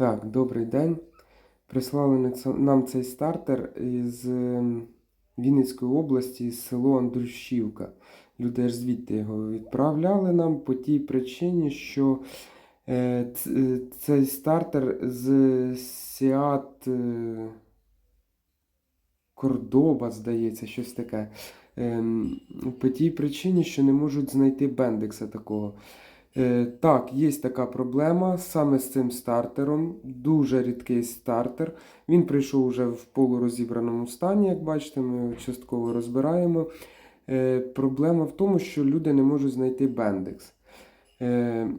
Так, добрий день. Прислали нам цей стартер із ем, Вінницької області, з село Андрушівка. Люди аж звідти його відправляли нам по тій причині, що е, е, цей стартер з Сіат е, Кордоба, здається, щось таке. Ем, по тій причині, що не можуть знайти бендекса такого. Е, так, є така проблема саме з цим стартером. Дуже рідкий стартер. Він прийшов вже в полурозібраному стані, як бачите, ми його частково розбираємо. Е, проблема в тому, що люди не можуть знайти бендекс. Е,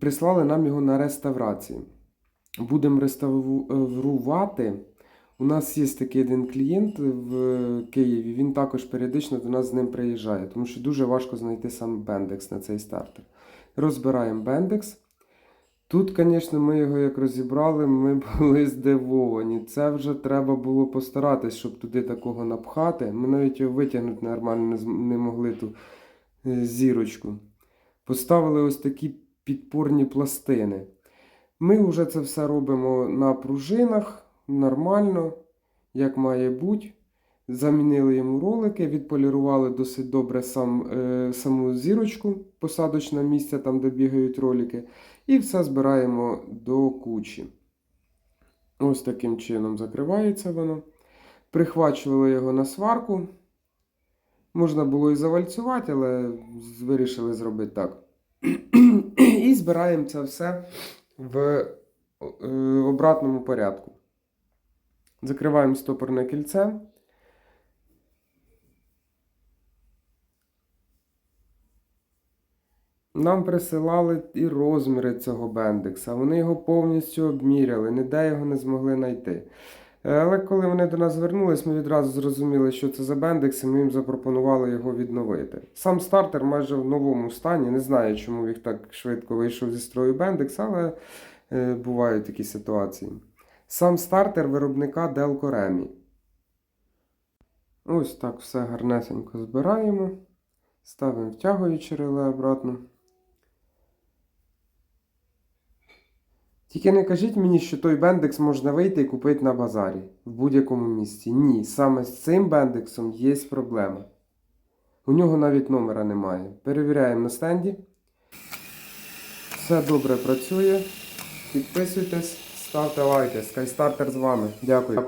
прислали нам його на реставрацію. Будемо реставрувати. У нас є такий один клієнт в Києві, він також періодично до нас з ним приїжджає, тому що дуже важко знайти сам бендекс на цей стартер. Розбираємо бендекс. Тут, звісно, ми його як розібрали, ми були здивовані. Це вже треба було постаратись, щоб туди такого напхати. Ми навіть його витягнути нормально не могли ту е, зірочку. Поставили ось такі підпорні пластини. Ми вже це все робимо на пружинах нормально, як має бути. Замінили йому ролики, відполірували досить добре сам, е, саму зірочку, посадочне місце, там, де бігають ролики. І все збираємо до кучі. Ось таким чином закривається воно. Прихвачували його на сварку. Можна було і завальцювати, але вирішили зробити так. І збираємо це все в е, обратному порядку. Закриваємо стопорне кільце. Нам присилали і розміри цього бендекса. Вони його повністю обміряли, ніде його не змогли знайти. Але коли вони до нас звернулись, ми відразу зрозуміли, що це за бендекс, і ми їм запропонували його відновити. Сам стартер майже в новому стані. Не знаю, чому їх так швидко вийшов зі строю бендекс, але е, бувають такі ситуації. Сам стартер виробника Delco Remy. Ось так все гарнесенько збираємо. Ставимо втягуючи реле обратно. Тільки не кажіть мені, що той бендекс можна вийти і купити на базарі в будь-якому місці. Ні, саме з цим бендексом є проблема. У нього навіть номера немає. Перевіряємо на стенді. Все добре працює. Підписуйтесь, ставте лайки. Скайстартер з вами. Дякую.